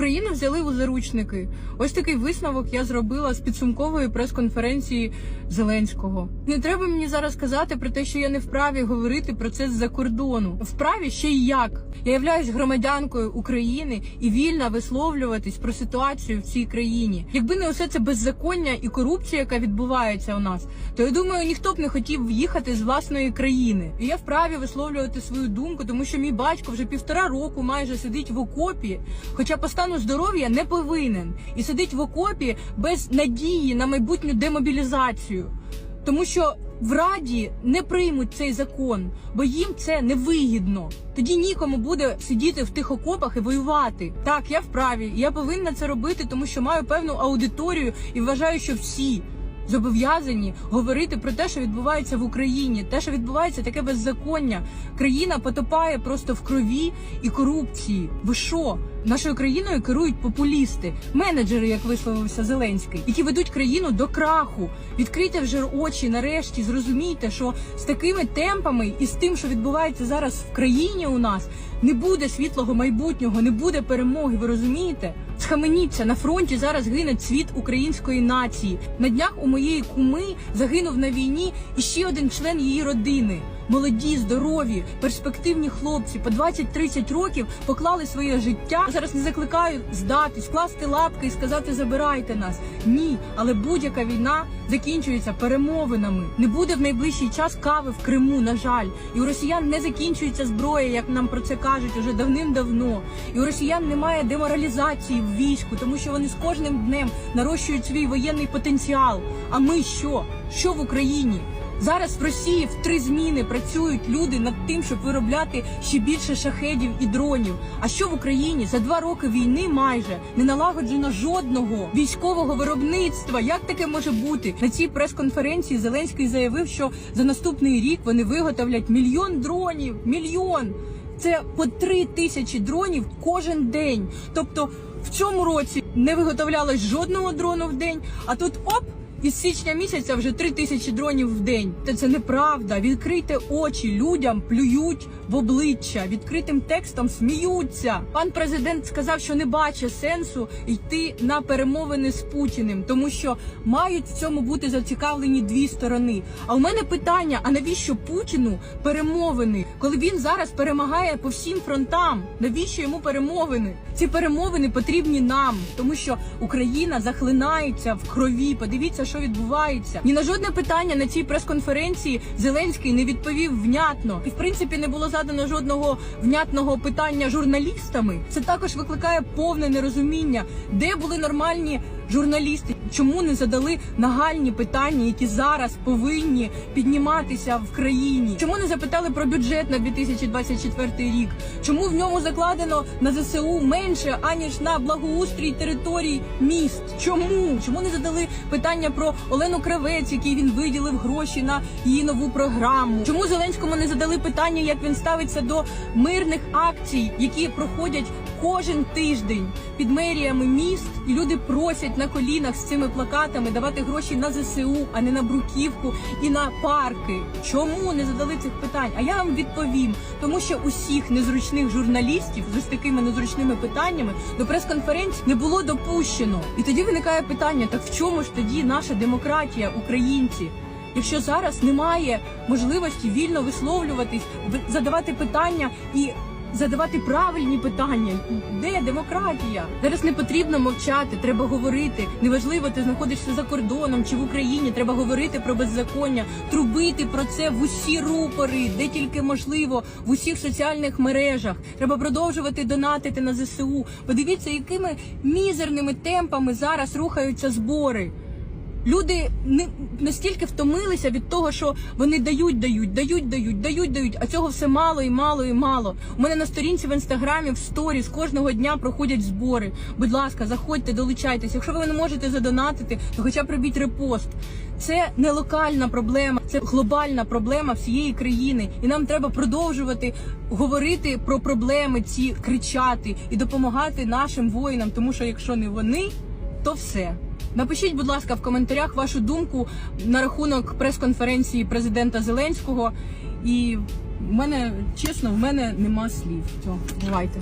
Україну взяли у заручники. Ось такий висновок я зробила з підсумкової прес-конференції Зеленського. Не треба мені зараз казати про те, що я не вправі говорити про це з-за кордону. Вправі ще й як. Я являюсь громадянкою України і вільна висловлюватись про ситуацію в цій країні. Якби не усе це беззаконня і корупція, яка відбувається у нас, то я думаю, ніхто б не хотів їхати з власної країни. І я вправі висловлювати свою думку, тому що мій батько вже півтора року майже сидить в окопі, хоча по стану здоров'я не повинен, і сидить в окопі без надії на майбутню демобілізацію. Тому що в Раді не приймуть цей закон, бо їм це невигідно. Тоді нікому буде сидіти в тих окопах і воювати. Так, я вправі, я повинна це робити, тому що маю певну аудиторію і вважаю, що всі зобов'язані говорити про те, що відбувається в Україні, те, що відбувається таке беззаконня. Країна потопає просто в крові і корупції. Ви що? Нашою країною керують популісти, менеджери, як висловився Зеленський, які ведуть країну до краху. Відкрийте вже очі нарешті, зрозумійте, що з такими темпами і з тим, що відбувається зараз в країні у нас, не буде світлого майбутнього, не буде перемоги. Ви розумієте? Схаменіться на фронті зараз гине цвіт української нації. На днях у моєї куми загинув на війні і ще один член її родини. Молоді, здорові, перспективні хлопці по 20-30 років поклали своє життя. Зараз не закликаю здатись, скласти лапки і сказати забирайте нас. Ні, але будь-яка війна закінчується перемовинами. Не буде в найближчий час кави в Криму. На жаль, і у росіян не закінчується зброя, як нам про це кажуть уже давним-давно. І у росіян немає деморалізації в війську, тому що вони з кожним днем нарощують свій воєнний потенціал. А ми що? Що в Україні? Зараз в Росії в три зміни працюють люди над тим, щоб виробляти ще більше шахедів і дронів. А що в Україні за два роки війни майже не налагоджено жодного військового виробництва? Як таке може бути? На цій прес-конференції Зеленський заявив, що за наступний рік вони виготовлять мільйон дронів. Мільйон. Це по три тисячі дронів кожен день. Тобто в цьому році не виготовлялось жодного дрону в день, а тут оп. Із січня місяця вже три тисячі дронів в день. Та це неправда. Відкрийте очі людям, плюють в обличчя, відкритим текстом сміються. Пан президент сказав, що не бачить сенсу йти на перемовини з Путіним, тому що мають в цьому бути зацікавлені дві сторони. А у мене питання: а навіщо Путіну перемовини, коли він зараз перемагає по всім фронтам? Навіщо йому перемовини? Ці перемовини потрібні нам, тому що Україна захлинається в крові. Подивіться, що відбувається. Ні на жодне питання на цій прес-конференції Зеленський не відповів внятно, і в принципі не було задано жодного внятного питання журналістами. Це також викликає повне нерозуміння, де були нормальні журналісти, чому не задали нагальні питання, які зараз повинні підніматися в країні. Чому не запитали про бюджет на 2024 рік? Чому в ньому закладено на ЗСУ менше аніж на благоустрій територій міст? Чому? Чому не задали питання про Олену Кравець, який він виділив гроші на її нову програму? Чому Зеленському не задали питання, як він ставиться до мирних акцій, які проходять кожен тиждень під меріями міст, і люди просять на колінах з цими плакатами давати гроші на ЗСУ, а не на бруківку і на парки. Чому не задали цих питань? А я вам відповім, тому що усіх незручних журналістів з такими незручними питаннями до прес-конференції не було допущено. І тоді виникає питання: так в чому ж тоді наша демократія, українці? Якщо зараз немає можливості вільно висловлюватись, задавати питання і задавати правильні питання, де демократія? Зараз не потрібно мовчати, треба говорити. Неважливо, ти знаходишся за кордоном чи в Україні. Треба говорити про беззаконня, трубити про це в усі рупори, де тільки можливо, в усіх соціальних мережах. Треба продовжувати донатити на ЗСУ. Подивіться, якими мізерними темпами зараз рухаються збори. Люди не настільки втомилися від того, що вони дають, дають, дають, дають, дають, дають, а цього все мало і мало і мало. У мене на сторінці в інстаграмі в сторіс кожного дня проходять збори. Будь ласка, заходьте, долучайтесь. Якщо ви не можете задонатити, то хоча б робіть репост. Це не локальна проблема, це глобальна проблема всієї країни, і нам треба продовжувати говорити про проблеми, ці кричати і допомагати нашим воїнам. Тому що якщо не вони, то все. Напишіть, будь ласка, в коментарях вашу думку на рахунок прес-конференції президента Зеленського. І в мене чесно, в мене нема слів. Все, бувайте.